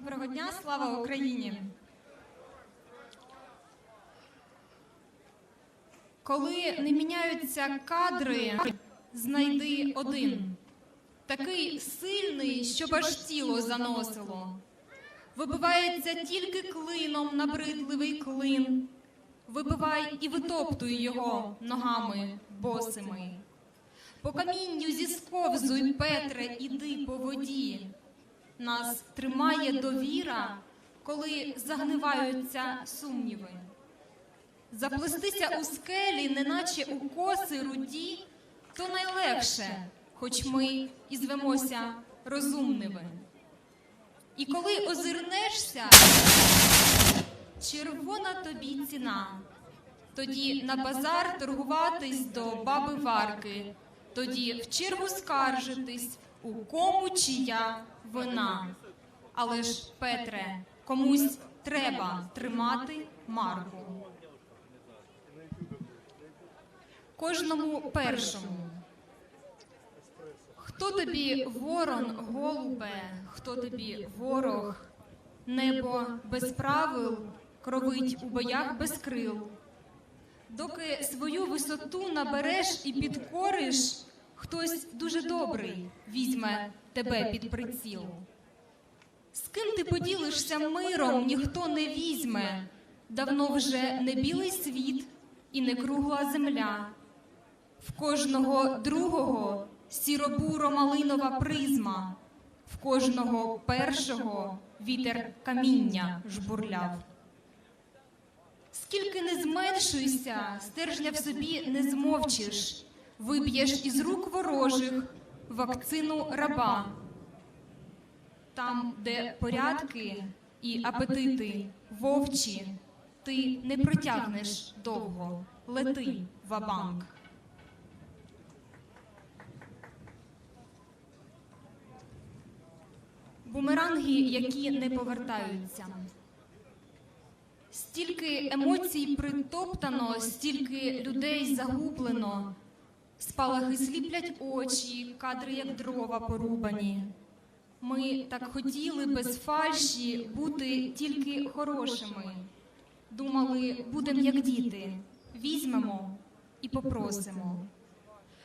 Доброго дня, слава Україні! Коли не міняються кадри, знайди один. Такий сильний, щоб аж тіло заносило. Вибивається тільки клином набридливий клин. Вибивай і витоптуй його ногами босими. По камінню зісковзуй, Петре, іди по воді. Нас тримає довіра, коли загниваються сумніви. Заплестися у скелі, неначе у коси руді, то найлегше, хоч ми і звемося розумними. І коли озирнешся, червона тобі ціна. Тоді на базар торгуватись до баби варки, тоді в чергу скаржитись, у кому чия вина. Але ж, Петре, комусь треба тримати марку. Кожному першому. Хто тобі ворон, голубе, хто тобі ворог, небо без правил, кровить у боях без крил. Доки свою висоту набереш і підкориш, хтось дуже добрий візьме тебе під приціл. З ким ти поділишся миром, ніхто не візьме. Давно вже не білий світ і не кругла земля. В кожного другого сіробуро малинова призма, в кожного першого вітер каміння жбурляв. Скільки не зменшуйся, стержня в собі не змовчиш, виб'єш із рук ворожих вакцину раба. Там, де порядки і апетити вовчі, ти не протягнеш довго, лети вабанк. Бумеранги, які не повертаються. Стільки емоцій притоптано, стільки людей загублено. Спалахи сліплять очі, кадри як дрова порубані. Ми так хотіли без фальші бути тільки хорошими. Думали, будемо як діти, візьмемо і попросимо.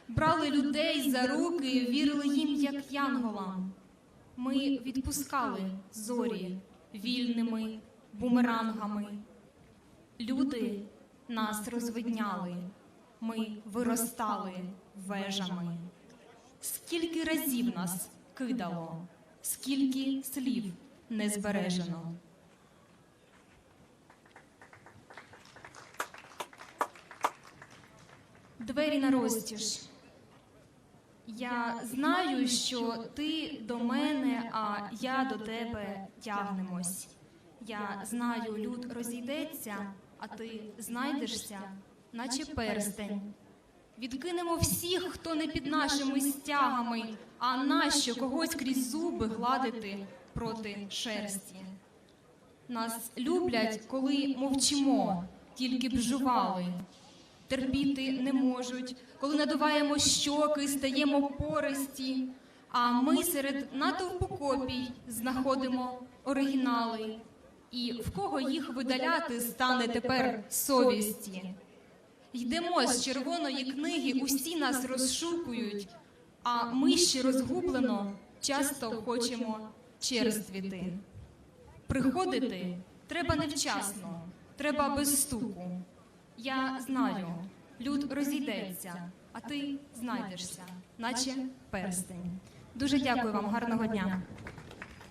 Брали людей за руки, вірили їм, як янголам. Ми відпускали зорі вільними бумерангами. Люди нас розвидняли, ми виростали вежами. Скільки разів нас кидало, скільки слів не збережено. Двері на розтіж. Я знаю, що ти до мене, а я до тебе тягнемось. Я знаю, люд розійдеться, а ти знайдешся, наче перстень. Відкинемо всіх, хто не під нашими стягами, а нащо когось крізь зуби гладити проти шерсті. Нас люблять, коли мовчимо, тільки б жували. Терпіти не можуть, коли надуваємо щоки, стаємо пористі. А ми серед натовпу копій знаходимо оригінали. І в кого їх видаляти стане тепер совісті? Йдемо з червоної книги, усі нас розшукують, а ми ще розгублено часто хочемо черствіти. Приходити треба невчасно, треба без стуку. Я знаю, люд розійдеться, а ти знайдешся, наче перстень. Дуже дякую вам, гарного дня.